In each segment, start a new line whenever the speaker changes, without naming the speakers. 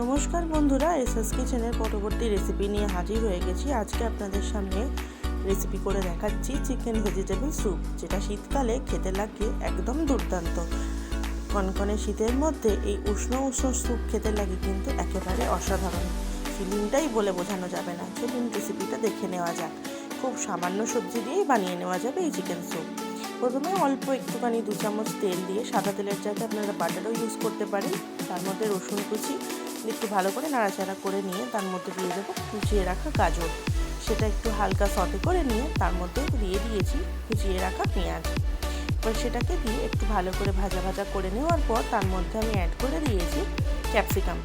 নমস্কার বন্ধুরা S S কিচেনের পরবর্তী রেসিপি নিয়ে হাজির হয়ে গেছি। আজকে আপনাদের সামনে রেসিপি করে দেখাচ্ছি চিকেন ভেজিটেবল স্যুপ যেটা শীতকালে খেতে লাগে একদম দুর্দান্ত। কনকনে শীতের মধ্যে এই উষ্ণ উষ্ণ স্যুপ খেতে লাগে কিন্তু একেবারে অসাধারণ। ফিলিংটাই বলে বোঝানো যাবে না। চলুন রেসিপিটা দেখে নেওয়া যাক। খুব সামান্য সবজি দিয়েই বানিয়ে নেওয়া যাবে এই চিকেন স্যুপ প্রথমে অল্প একটুখানি দু চামচ তেল দিয়ে সাদা তেলের জায়গায় আপনারা বাটারও ইউজ করতে পারেন। তার মধ্যে রসুন কুচি একটু ভালো করে নাড়াচাড়া করে নিয়ে তার মধ্যে দিয়ে দেবো কুচিয়ে রাখা গাজর। সেটা একটু হালকা সতে করে নিয়ে তার মধ্যে দিয়ে দিয়েছি কুচিয়ে রাখা পেঁয়াজ। এবার সেটাকে দিয়ে একটু ভালো করে ভাজা ভাজা করে নেওয়ার পর তার মধ্যে আমি অ্যাড করে দিয়েছি ক্যাপসিকাম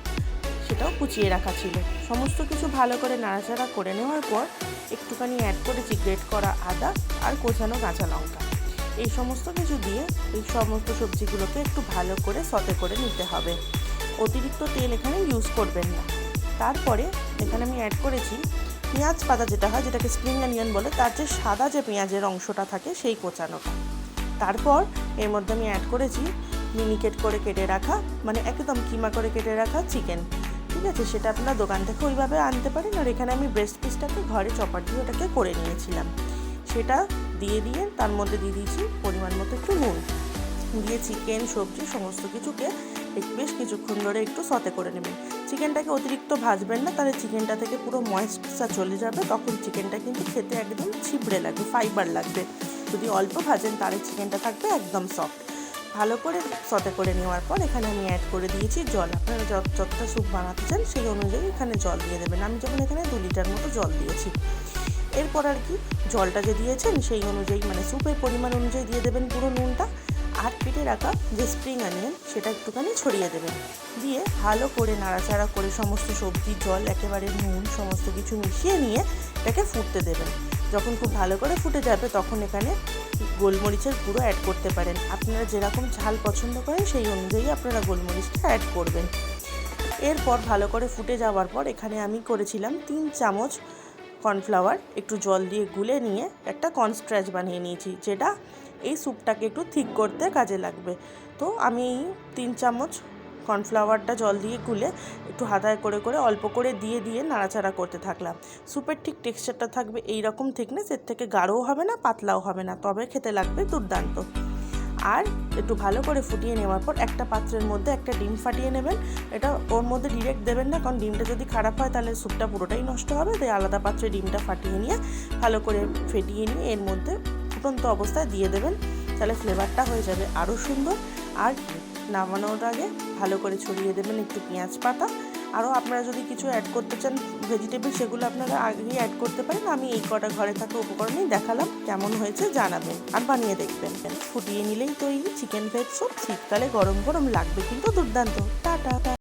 সেটাও কুচিয়ে রাখা ছিল। সমস্ত কিছু ভালো করে নাড়াচাড়া করে নেওয়ার পর একটুখানি অ্যাড করেছি গ্রেট করা আদা আর কোচানো কাঁচা লঙ্কা। এই সমস্ত কিছু দিয়ে এই সমস্ত সবজিগুলোকে একটু ভালো করে সতে করে নিতে হবে। অতিরিক্ত তেল এখানে ইউজ করবেন না। তারপরে এখানে আমি অ্যাড করেছি পেঁয়াজ পাতা যেটা হয়, যেটাকে স্প্রিং অনিয়ন বলে, তার যে সাদা যে পেঁয়াজের অংশটা থাকে, সেই কোচানোটা। তারপর এর মধ্যে আমি অ্যাড করেছি মিনিকেট করে কেটে রাখা মানে একদম কিমা করে কেটে রাখা চিকেন ঠিক আছে? সেটা আপনারা দোকান থেকে ওইভাবে আনতে পারেন। আর এখানে আমি ব্রেস্ট পিসটাকে ঘরে চপার দিয়ে ওটাকে করে নিয়েছিলাম। সেটা দিয়ে দিয়ে তার মধ্যে দিয়ে দিয়েছি পরিমাণ মতো একটু নুন। দিয়ে চিকেন সবজি, সমস্ত কিছুকে বেশ কিছুক্ষণ ধরে একটু সতে করে নেবেন। চিকেনটাকে অতিরিক্ত ভাজবেন না, তাহলে চিকেনটা থেকে পুরো ময়েস্টটা চলে যাবে, তখন চিকেনটা কিন্তু খেতে একদম ছিবড়ে লাগবে, ফাইবার লাগবে। যদি অল্প ভাজেন, তাহলে চিকেনটা থাকবে একদম সফট। ভালো করে সতে করে নেওয়ার পর, এখানে আমি অ্যাড করে দিয়েছি জল। আপনারা যতটা স্যুপ বানাতে চান, সেই অনুযায়ী এখানে জল দিয়ে দেবেন। আমি যেমন এখানে দু লিটার মতো জল দিয়েছি। এরপর আর কি, জলটা যে দিয়েছেন, সেই অনুযায়ী মানে স্যুপের পরিমাণ অনুযায়ী দিয়ে দেবেন পুরো নুনটা। রাখা যে স্প্রিং অনিয়ন সেটা একটুখানি ছড়িয়ে দেবেন। দিয়ে ভালো করে নাড়াচাড়া করে সমস্ত সবজি, জল, একেবারে নুন, সমস্ত কিছু মিশিয়ে নিয়ে এটাকে ফুটতে দেবেন। যখন খুব ভালো করে ফুটে যাবে, তখন এখানে গোলমরিচের গুঁড়ো অ্যাড করতে পারেন। আপনারা যেরকম ঝাল পছন্দ করেন, সেই অনুযায়ী আপনারা গোলমরিচটা অ্যাড করবেন। এরপর ভালো করে ফুটে যাওয়ার পর এখানে আমি করেছিলাম তিন চামচ কর্নফ্লাওয়ার একটু জল দিয়ে গুলে নিয়ে একটা কর্নস্ট্র্যাচ বানিয়ে নিয়েছি, যেটা এই স্যুপটাকে একটু থিক করতে কাজে লাগবে। তো আমি এই তিন চামচ কর্নফ্লাওয়ারটা জল দিয়ে গুলে একটু হাতায় করে করে অল্প করে দিয়ে দিয়ে নাড়াচাড়া করতে থাকলাম। স্যুপের ঠিক টেক্সচারটা থাকবে এই রকম থিকনেস, এর থেকে গাঢ়ও হবে না, পাতলাও হবে না, তবে খেতে লাগবে দুর্দান্ত। আর একটু ভালো করে ফুটিয়ে নেওয়ার পর একটা পাত্রের মধ্যে একটা ডিম ফাটিয়ে নেবেন। এটা ওর মধ্যে ডিরেক্ট দেবেন না, কারণ ডিমটা যদি খারাপ হয় তাহলে স্যুপটা পুরোটাই নষ্ট হবে। তাই আলাদা পাত্রে ডিমটা ফাটিয়ে নিয়ে ভালো করে ফেটিয়ে নিয়ে এর মধ্যে ফুটন্ত অবস্থায় দিয়ে দেবেন, তাহলে ফ্লেভারটা হয়ে যাবে আরও সুন্দর। আর নামানোর আগে ভালো করে ছড়িয়ে দেবেন একটু পেঁয়াজ পাতা। আরও আপনারা যদি কিছু অ্যাড করতে চান ভেজিটেবল সেগুলো আপনারা আগেই অ্যাড করতে পারেন। আমি এই কটা ঘরে থাকা উপকরণেই দেখালাম কেমন হয়েছে, জানাবেন। আর বানিয়ে দেখবেন ফুটিয়ে নিলেই তৈরি চিকেন ভেজ স্যুপ শীতকালে গরম গরম লাগবে কিন্তু দুর্দান্ত। টাটা!